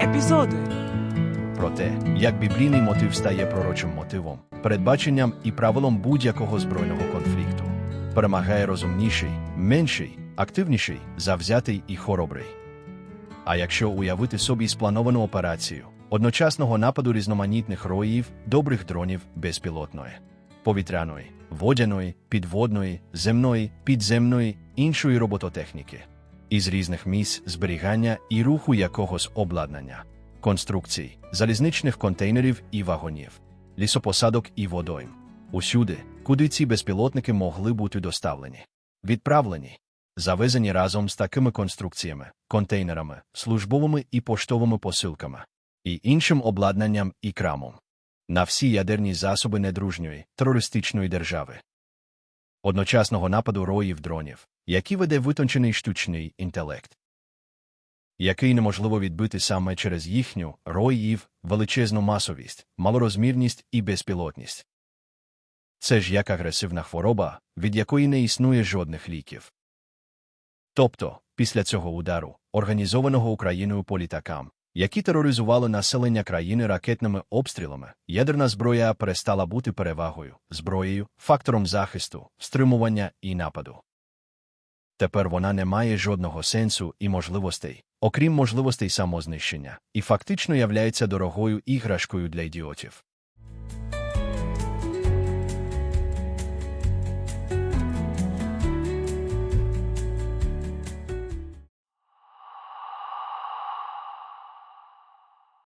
епізоди. Про те, як біблійний мотив стає пророчим мотивом, передбаченням і правилом будь-якого збройного конфлікту. Перемагає розумніший, менший, активніший, завзятий і хоробрий. А якщо уявити собі сплановану операцію одночасного нападу різноманітних роїв, добрих дронів безпілотної, повітряної, водяної, підводної, земної, підземної, іншої робототехніки, із різних місць зберігання і руху якогось обладнання, конструкцій, залізничних контейнерів і вагонів, лісопосадок і водойм. Усюди, куди ці безпілотники могли бути доставлені, відправлені, завезені разом з такими конструкціями, контейнерами, службовими і поштовими посилками, і іншим обладнанням і крамом на всі ядерні засоби недружньої терористичної держави. Одночасного нападу роїв дронів, які веде витончений штучний інтелект, який неможливо відбити саме через їхню роїв величезну масовість, малорозмірність і безпілотність. Це ж як агресивна хвороба, від якої не існує жодних ліків. Тобто, після цього удару, організованого Україною по літакам, які тероризували населення країни ракетними обстрілами, ядерна зброя перестала бути перевагою, зброєю, фактором захисту, стримування і нападу. Тепер вона не має жодного сенсу і можливостей, окрім можливостей самознищення, і фактично являється дорогою іграшкою для ідіотів.